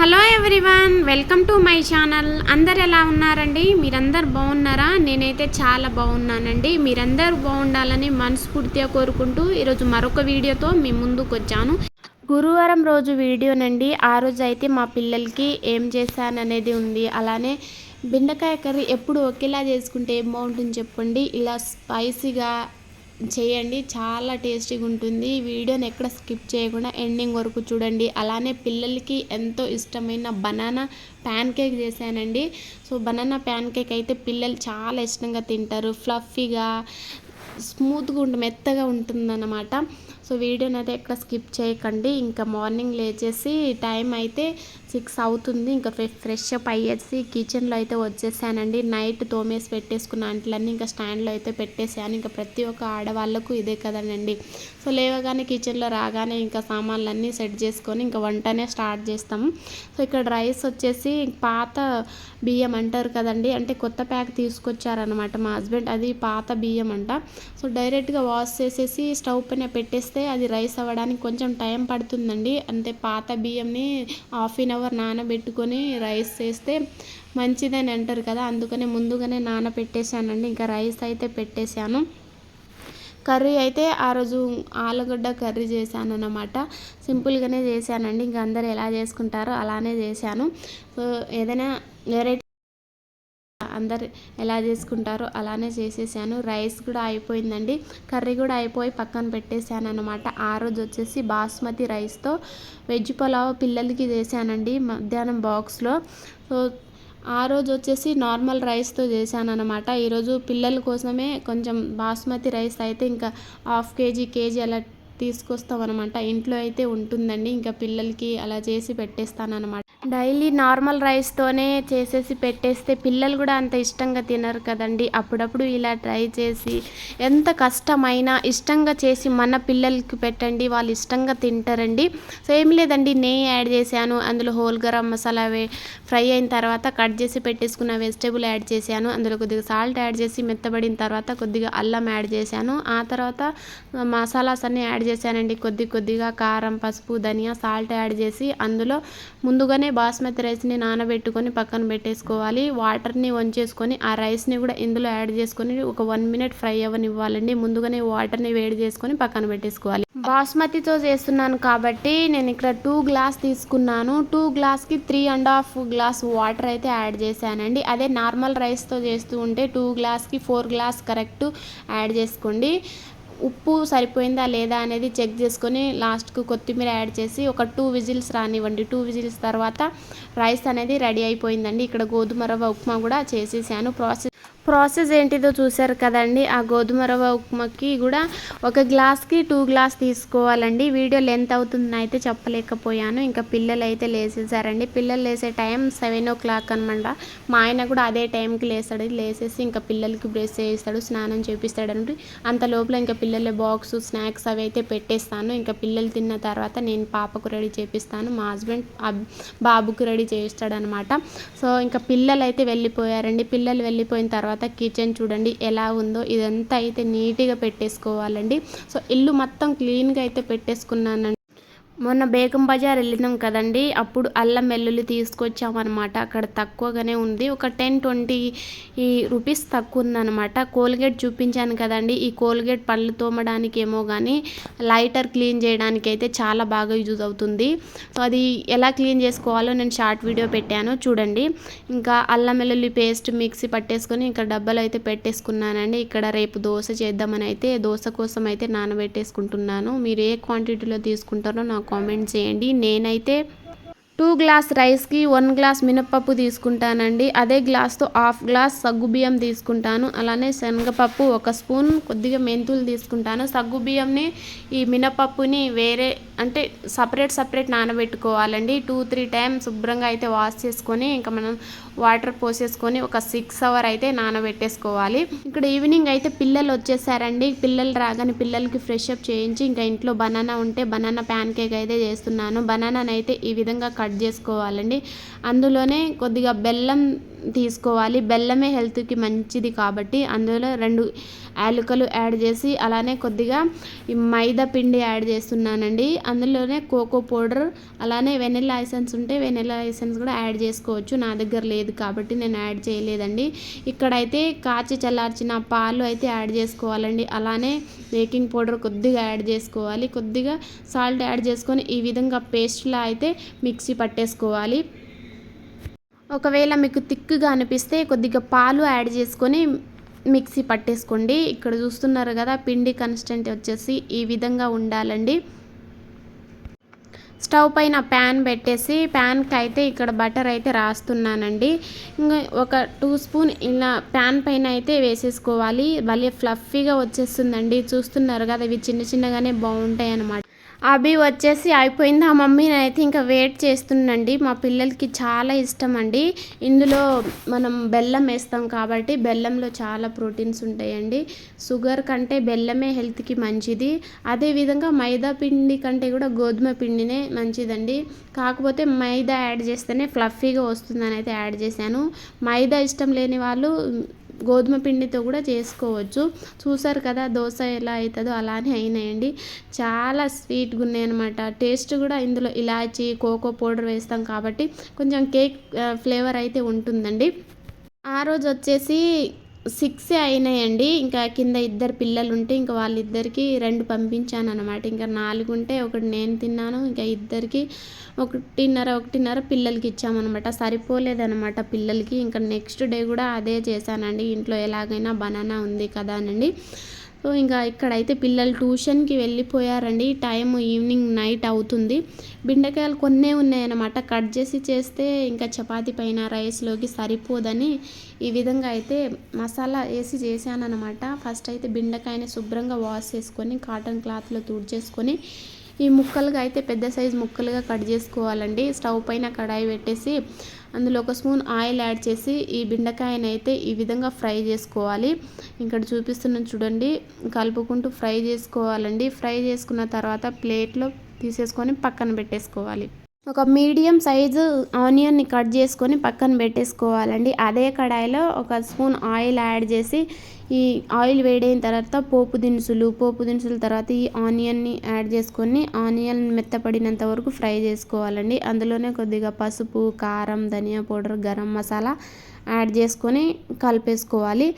Hello everyone welcome to my channel. అందరు ఎలా ఉన్నారండి? మీరందరు బాగున్నారా? నేనైతే చాలా బాగున్నానండి. మీరందరూ బాగుండాలని మనస్ఫూర్తిగా కోరుకుంటూ ఈరోజు మరొక వీడియోతో మీ ముందుకు వచ్చాను గురువారం రోజు వీడియోనండి. ఆ రోజు అయితే మా పిల్లలకి ఏం చేశాననేది ఉంది. అలానే బెండకాయ కర్రీ ఎప్పుడు ఒకేలా చేసుకుంటే ఏం బాగుంటుంది చెప్పండి. ఇలా స్పైసీగా చేయండి. చాలా టేస్టీగా ఉంటుంది. వీడియోని ఎక్కడ స్కిప్ చేయకుండా ఎండింగ్ వరకు చూడండి. అలానే పిల్లలకి ఎంతో ఇష్టమైన బనానా ప్యాన్ కేక్ చేశానండి. సో బనానా ప్యాన్ కేక్ అయితే పిల్లలు చాలా ఇష్టంగా తింటారు. ఫ్లఫీగా స్మూత్గా ఉంటుంది మెత్తగా ఉంటుందన్నమాట. సో వీడియోని అయితే ఎక్కడ స్కిప్ చేయకండి. ఇంకా మార్నింగ్ లేచేసి టైం అయితే సిక్స్ అవుతుంది. ఇంకా ఫ్రెష్ ఫ్రెష్ అప్ అయ్యేసి కిచెన్లో అయితే వచ్చేసానండి. నైట్ తోమేసి పెట్టేసుకున్న అంట్లన్నీ ఇంకా స్టాండ్లో అయితే పెట్టేసాను. ఇంకా ప్రతి ఒక్క ఆడవాళ్ళకు ఇదే కదనండి సో లేవగానే కిచెన్లో రాగానే ఇంకా సామాన్లన్నీ సెట్ చేసుకొని ఇంకా వంటనే స్టార్ట్ చేస్తాము. సో ఇక్కడ రైస్ వచ్చేసి పాత బియ్యం అంటారు కదండి. అంటే కొత్త ప్యాక్ తీసుకొచ్చారనమాట మా హస్బెండ్. అది పాత బియ్యం అంట. సో డైరెక్ట్గా వాష్ చేసేసి స్టవ్ పైన పెట్టేస్తే అది రైస్ అవ్వడానికి కొంచెం టైం పడుతుందండి. అంటే పాత బియ్యంని హాఫ్ అన్ అవర్ నానబెట్టుకొని రైస్ చేస్తే మంచిదని అంటారు కదా. అందుకనే ముందుగానే నానబెట్టేశానండి. ఇంకా రైస్ అయితే పెట్టేశాను. కర్రీ అయితే ఆ రోజు ఆలుగడ్డ కర్రీ చేశాను అన్నమాట సింపుల్గానే చేశానండి. ఇంకా అందరు ఎలా చేసుకుంటారో అలానే చేశాను. సో ఏదైనా వెరైటీ అందరు ఎలా చేసుకుంటారో అలానే చేసేసాను. రైస్ కూడా అయిపోయిందండి. కర్రీ కూడా అయిపోయి పక్కన పెట్టేశాను అనమాట ఆ రోజు వచ్చేసి బాస్మతి రైస్తో వెజ్ పులావ్ పిల్లలకి చేశానండి మధ్యాహ్నం బాక్స్లో. సో ఆ రోజు వచ్చేసి నార్మల్ రైస్తో చేశాను అనమాట ఈరోజు పిల్లల కోసమే కొంచెం బాస్మతి రైస్ అయితే ఇంకా హాఫ్ కేజీ కేజీ అలా తీసుకొస్తాం అనమాట ఇంట్లో అయితే ఉంటుందండి. ఇంకా పిల్లలకి అలా చేసి పెట్టేస్తాను అనమాట డైలీ నార్మల్ రైస్తోనే చేసేసి పెట్టేస్తే పిల్లలు కూడా అంత ఇష్టంగా తినరు కదండి. అప్పుడప్పుడు ఇలా ట్రై చేసి ఎంత కష్టమైనా ఇష్టంగా చేసి మన పిల్లలకి పెట్టండి వాళ్ళు ఇష్టంగా తింటారండి. సో ఏం లేదండి నెయ్యి యాడ్ చేశాను అందులో హోల్ గరం మసాలా వే ఫ్రై అయిన తర్వాత కట్ చేసి పెట్టేసుకున్న వెజిటేబుల్ యాడ్ చేశాను అందులో కొద్దిగా సాల్ట్ యాడ్ చేసి మెత్తబడిన తర్వాత కొద్దిగా అల్లం యాడ్ చేశాను ఆ తర్వాత మసాలాస్ అన్నీ యాడ్ చేశానండి. కొద్ది కొద్దిగా కారం పసుపు ధనియా సాల్ట్ యాడ్ చేసి అందులో ముందుగానే బాస్మతి రైస్ని నానబెట్టుకొని పక్కన పెట్టేసుకోవాలి. వాటర్ని వంచేసుకొని ఆ రైస్ని కూడా ఇందులో యాడ్ చేసుకొని ఒక వన్ మినిట్ ఫ్రై అవ్వనివ్వాలండి. ముందుగానే వాటర్ని వేడి చేసుకొని పక్కన పెట్టేసుకోవాలి. బాస్మతితో చేస్తున్నాను కాబట్టి నేను ఇక్కడ టూ గ్లాస్ తీసుకున్నాను. టూ గ్లాస్కి three and half glass water అయితే యాడ్ చేశానండి. అదే నార్మల్ రైస్తో చేస్తూ ఉంటే టూ గ్లాస్కి ఫోర్ గ్లాస్ కరెక్ట్ యాడ్ చేసుకోండి. ఉప్పు సరిపోయిందా లేదా అనేది చెక్ చేసుకొని లాస్ట్కు కొత్తిమీర యాడ్ చేసి ఒక టూ విజిల్స్ రానివ్వండి. టూ విజిల్స్ తర్వాత రైస్ అనేది రెడీ అయిపోయిందండి. ఇక్కడ గోధుమ రవ్వ ఉప్మా కూడా చేసేసాను. ప్రాసెస్ ప్రాసెస్ ఏంటిదో చూసారు కదండి. ఆ గోధుమ రవ్వ ఉప్మాకి కూడా ఒక గ్లాస్కి టూ గ్లాస్ తీసుకోవాలండి. వీడియో లెంత్ అవుతుందని అయితే చెప్పలేకపోయాను. ఇంకా పిల్లలు అయితే లేసేసారండి. పిల్లలు లేసే టైం సెవెన్ ఓ క్లాక్ అనమాట మా ఆయన కూడా అదే టైంకి లేస్తాడు. లేసేసి ఇంకా పిల్లలకి బ్రష్ చేయిస్తాడు స్నానం చేపిస్తాడండి అంత లోపల ఇంకా పిల్లల బాక్స్ స్నాక్స్ అవి అయితే పెట్టేస్తాను. ఇంకా పిల్లలు తిన్న తర్వాత నేను పాపకు రెడీ చేపిస్తాను. మా హస్బెండ్ బాబుకు రెడీ చేయిస్తాడనమాట సో ఇంకా పిల్లలు అయితే వెళ్ళిపోయారండి. పిల్లలు వెళ్ళిపోయిన తర్వాత కిచెన్ చూడండి ఎలా ఉందో ఇదంతా అయితే నీట్గా పెట్టేసుకోవాలండి. సో ఇల్లు మొత్తం క్లీన్గా అయితే పెట్టేసుకున్నానండి. మొన్న బేగం బజార్ వెళ్ళినాం కదండి. అప్పుడు అల్లం వెల్లుల్లి తీసుకొచ్చామన్నమాట. అక్కడ తక్కువగానే ఉంది. ఒక టెన్ ట్వంటీ ఈ రూపీస్ తక్కువ ఉందన్నమాట కోల్గేట్ చూపించాను కదండి. ఈ కోల్గేట్ పళ్ళు తోమడానికి ఏమో కానీ లైటర్ క్లీన్ చేయడానికి అయితే చాలా బాగా యూజ్ అవుతుంది. సో అది ఎలా క్లీన్ చేసుకోవాలో నేను షార్ట్ వీడియో పెట్టాను. చూడండి. ఇంకా అల్లం వెల్లుల్లి పేస్ట్ మిక్సీ పట్టేసుకొని ఇంకా డబ్బాలు అయితే పెట్టేసుకున్నానండి. ఇక్కడ రేపు దోశ చేద్దామని అయితే దోశ కోసం అయితే నానబెట్టేసుకుంటున్నాను. మీరు ఏ క్వాంటిటీలో తీసుకుంటారో నాకు కామెంట్ చేయండి. నేనైతే టూ గ్లాస్ రైస్కి వన్ గ్లాస్ మినప్పప్పు తీసుకుంటానండి. అదే గ్లాస్తో హాఫ్ గ్లాస్ సగ్గుబియ్యం తీసుకుంటాను. అలానే శనగపప్పు ఒక స్పూన్ కొద్దిగా మెంతులు తీసుకుంటాను. సగ్గుబియ్యంని ఈ మినపప్పుని వేరే అంటే సపరేట్ సపరేట్ నానబెట్టుకోవాలండి. టూ త్రీ టైమ్ శుభ్రంగా అయితే వాష్ చేసుకొని ఇంకా మనం వాటర్ పోసేసుకొని ఒక సిక్స్ అవర్ అయితే నానబెట్టేసుకోవాలి. ఇక్కడ ఈవినింగ్ అయితే పిల్లలు వచ్చేసారండి. పిల్లలు రాగానే పిల్లలకి ఫ్రెష్ అప్ చేయించి ఇంకా ఇంట్లో బనానా ఉంటే బనానా ప్యాన్ కేక్ అయితే చేస్తున్నాను. బనానా అయితే ఈ విధంగా కట్ చేసుకోవాలండి. అందులోనే కొద్దిగా బెల్లం తీసుకోవాలి. బెల్లమే హెల్త్కి మంచిది కాబట్టి అందులో రెండు యాలకులు యాడ్ చేసి అలానే కొద్దిగా ఈ మైదా పిండి యాడ్ చేస్తున్నానండి. అందులోనే కోకో పౌడర్ అలానే వెనిలా ఐసెన్స్ ఉంటే వెనిలా ఐసెన్స్ కూడా యాడ్ చేసుకోవచ్చు. నా దగ్గర లేదు కాబట్టి నేను యాడ్ చేయలేదండి. ఇక్కడైతే కాచి చల్లార్చిన పాలు అయితే యాడ్ చేసుకోవాలండి. అలానే బేకింగ్ పౌడర్ కొద్దిగా యాడ్ చేసుకోవాలి. కొద్దిగా సాల్ట్ యాడ్ చేసుకొని ఈ విధంగా పేస్ట్లా అయితే మిక్సీ పట్టేసుకోవాలి. ఒకవేళ మీకు థిక్గా అనిపిస్తే కొద్దిగా పాలు యాడ్ చేసుకొని మిక్సీ పట్టేసుకోండి. ఇక్కడ చూస్తున్నారు కదా పిండి కన్స్టెంట్ వచ్చేసి ఈ విధంగా ఉండాలండి. స్టవ్ పైన ప్యాన్ పెట్టేసి ప్యాన్కి అయితే ఇక్కడ బటర్ అయితే రాస్తున్నానండి. ఇంకా ఒక టూ స్పూన్ ఇలా ప్యాన్ పైన అయితే వేసేసుకోవాలి. భలే ఫ్లఫీగా వచ్చేస్తుందండి. చూస్తున్నారు కదా ఇవి చిన్న చిన్నగానే బాగుంటాయి అన్నమాట అవి వచ్చేసి అయిపోయింది. ఆ మమ్మీని అయితే ఇంకా వెయిట్ చేస్తుండండి మా పిల్లలకి చాలా ఇష్టం అండి ఇందులో మనం బెల్లం వేస్తాం కాబట్టి బెల్లంలో చాలా ప్రోటీన్స్ ఉంటాయండి. షుగర్ కంటే బెల్లమే హెల్త్కి మంచిది. అదేవిధంగా మైదా పిండి కంటే కూడా గోధుమ పిండినే మంచిదండి. కాకపోతే మైదా యాడ్ చేస్తేనే ఫ్లఫీగా వస్తుందని అయితే యాడ్ చేశాను. మైదా ఇష్టం లేని వాళ్ళు గోధుమ పిండితో కూడా చేసుకోవచ్చు. చూసారు కదా దోశ ఎలా అవుతుందో అలానే అయినాయండి. చాలా స్వీట్గా ఉన్నాయన్నమాట టేస్ట్ కూడా ఇందులో ఇలాచి కోకో పౌడర్ వేస్తాం కాబట్టి కొంచెం కేక్ ఫ్లేవర్ అయితే ఉంటుందండి. ఆ రోజు వచ్చేసి సిక్స్ అయినాయండి. ఇంకా కింద ఇద్దరు పిల్లలు ఉంటే ఇంకా వాళ్ళిద్దరికి రెండు పంపించాను అనమాట ఇంకా నాలుగు ఉంటే ఒకటి నేను తిన్నాను ఇంకా ఇద్దరికి ఒకటిన్నర ఒకటిన్నర పిల్లలకి ఇచ్చామన్నమాట. సరిపోలేదనమాట పిల్లలకి. ఇంకా నెక్స్ట్ డే కూడా అదే చేశానండి. ఇంట్లో ఎలాగైనా బనానా ఉంది కదా అనండి. సో ఇంకా ఇక్కడైతే పిల్లలు ట్యూషన్కి వెళ్ళిపోయారండి. టైం ఈవినింగ్ నైట్ అవుతుంది. బెండకాయలు కొన్నే ఉన్నాయన్నమాట. కట్ చేసి చేస్తే ఇంకా చపాతీ పైన రైస్లోకి సరిపోదని ఈ విధంగా అయితే మసాలా వేసి చేశానమాట ఫస్ట్ అయితే బెండకాయని శుభ్రంగా వాష్ చేసుకొని కాటన్ క్లాత్లో తుడిచేసుకొని ఈ ముక్కలుగా అయితే పెద్ద సైజు ముక్కలుగా కట్ చేసుకోవాలండి. స్టవ్ పైన కడాయి పెట్టేసి అందులో ఒక స్పూన్ ఆయిల్ యాడ్ చేసి ఈ బెండకాయని అయితే ఈ విధంగా ఫ్రై చేసుకోవాలి. ఇక్కడ చూపిస్తున్నాను చూడండి కలుపుకుంటూ ఫ్రై చేసుకోవాలండి. ఫ్రై చేసుకున్న తర్వాత ప్లేట్లో తీసేసుకొని పక్కన పెట్టేసుకోవాలి. ఒక మీడియం సైజు ఆనియన్ని కట్ చేసుకొని పక్కన పెట్టేసుకోవాలండి. అదే కడాయిలో ఒక స్పూన్ ఆయిల్ యాడ్ చేసి ఈ ఆయిల్ వేడైన తర్వాత పోపు దినుసులు పోపు దినుసుల తర్వాత ఈ ఆనియన్ని యాడ్ చేసుకొని ఆనియన్ మెత్తపడినంత వరకు ఫ్రై చేసుకోవాలండి. అందులోనే కొద్దిగా పసుపు కారం ధనియా పౌడర్ గరం మసాలా యాడ్ చేసుకొని కలిపేసుకోవాలి.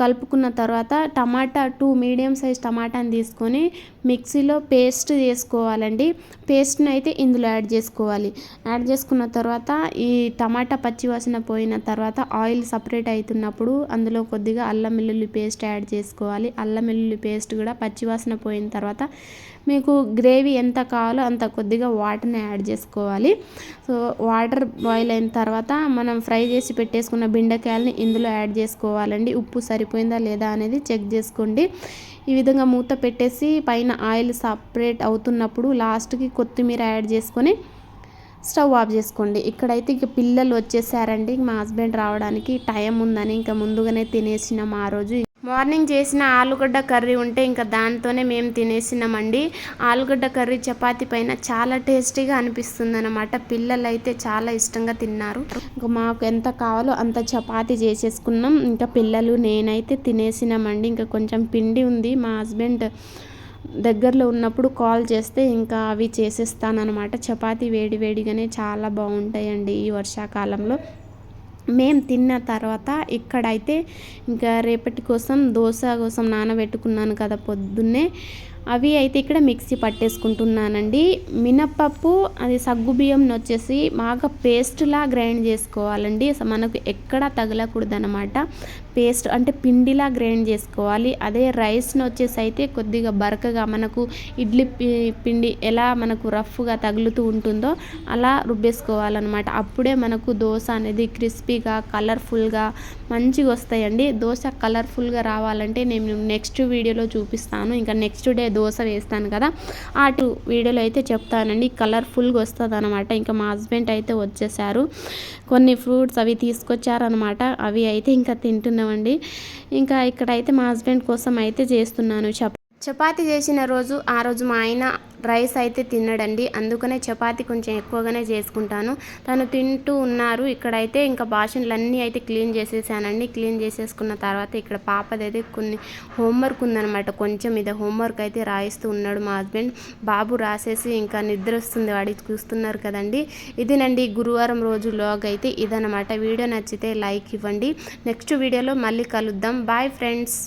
కలుపుకున్న తర్వాత టమాటా టూ మీడియం సైజ్ టమాటాని తీసుకొని మిక్సీలో పేస్ట్ చేసుకోవాలండి. పేస్ట్ని అయితే ఇందులో యాడ్ చేసుకోవాలి. యాడ్ చేసుకున్న తర్వాత ఈ టమాటా పచ్చివాసన పోయిన తర్వాత ఆయిల్ సపరేట్ అవుతున్నప్పుడు అందులో కొద్దిగా అల్లం వెల్లుల్లి పేస్ట్ యాడ్ చేసుకోవాలి. అల్లం వెల్లుల్లి పేస్ట్ కూడా పచ్చివాసన పోయిన తర్వాత మీకు గ్రేవీ ఎంత కావాలో అంత కొద్దిగా వాటర్ని యాడ్ చేసుకోవాలి. సో వాటర్ బాయిల్ అయిన తర్వాత మనం ఫ్రై చేసి పెట్టేసి పెట్టేసుకున్న బెండకాయలని ఇందులో యాడ్ చేసుకోవాలండి. ఉప్పు సరిపోయిందా లేదా అనేది చెక్ చేసుకోండి. ఈ విధంగా మూత పెట్టేసి పైన ఆయిల్ సపరేట్ అవుతున్నప్పుడు లాస్ట్కి కొత్తిమీర యాడ్ చేసుకొని స్టవ్ ఆఫ్ చేసుకోండి. ఇక్కడైతే ఇక పిల్లలు వచ్చేసారండి. మా హస్బెండ్ రావడానికి టైం ఉందని ఇంకా ముందుగానే తినేసినాం ఆ రోజు. మార్నింగ్ చేసిన ఆలుగడ్డ కర్రీ ఉంటే ఇంకా దాంతోనే మేము తినేసినామండి. ఆలుగడ్డ కర్రీ చపాతి పైన చాలా టేస్టీగా అనిపిస్తుంది అనమాట పిల్లలు అయితే చాలా ఇష్టంగా తిన్నారు. ఇంకా మాకు ఎంత కావాలో అంత చపాతి చేసేసుకున్నాం. ఇంకా పిల్లలు నేనైతే తినేసినామండి. ఇంకా కొంచెం పిండి ఉంది. మా హస్బెండ్ దగ్గరలో ఉన్నప్పుడు కాల్ చేస్తే ఇంకా అవి చేసేస్తానమాట చపాతి వేడి వేడిగానే చాలా బాగుంటాయండి ఈ వర్షాకాలంలో. మేము తిన్న తర్వాత ఇక్కడైతే ఇంకా రేపటి కోసం దోశ కోసం నానబెట్టుకున్నాను కదా పొద్దున్నే. అవి అయితే ఇక్కడ మిక్సీ పట్టేసుకుంటున్నానండి. మినప్పప్పు అది సగ్గు బియ్యంని వచ్చేసి బాగా పేస్ట్లా గ్రైండ్ చేసుకోవాలండి. మనకు ఎక్కడా తగలకూడదు అనమాట పేస్ట్ అంటే పిండిలా గ్రైండ్ చేసుకోవాలి. అదే రైస్ని వచ్చేసి అయితే కొద్దిగా బరకగా మనకు ఇడ్లీ పిండి ఎలా మనకు రఫ్గా తగులుతూ ఉంటుందో అలా రుబ్బేసుకోవాలన్నమాట. అప్పుడే మనకు దోశ అనేది క్రిస్పీగా కలర్ఫుల్గా మంచిగా వస్తాయండి దోశ కలర్ఫుల్గా రావాలంటే నేను నెక్స్ట్ వీడియోలో చూపిస్తాను. ఇంకా నెక్స్ట్ డే దోశ వేస్తాను కదా అటు వీడియోలో అయితే చెప్తానండి. కలర్ఫుల్గా వస్తుంది అనమాట ఇంకా మా హస్బెండ్ అయితే వచ్చేసారు. కొన్ని ఫ్రూట్స్ అవి తీసుకొచ్చారనమాట అవి అయితే ఇంకా తింటున్నామండి ఇంకా ఇక్కడైతే మా హస్బెండ్ కోసం అయితే చేస్తున్నాను. చప్ చపాతి చేసిన రోజు ఆ రోజు మా ఆయన రైస్ అయితే తిన్నాడండి. అందుకనే చపాతి కొంచెం ఎక్కువగానే చేసుకుంటాను. తను తింటూ ఉన్నారు. ఇక్కడైతే ఇంకా బాషన్లు అన్నీ అయితే క్లీన్ చేసేసానండి. క్లీన్ చేసేసుకున్న తర్వాత ఇక్కడ పాపదైతే కొన్ని హోంవర్క్ ఉందనమాట కొంచెం ఇది హోంవర్క్ అయితే రాయిస్తూ ఉన్నాడు మా హస్బెండ్. బాబు రాసేసి ఇంకా నిద్ర వస్తుంది. వాడి చూస్తున్నారు కదండి. ఇదేనండి గురువారం రోజు లాగ్ అయితే ఇదనమాట వీడియో నచ్చితే లైక్ ఇవ్వండి. నెక్స్ట్ వీడియోలో మళ్ళీ కలుద్దాం. Bye friends.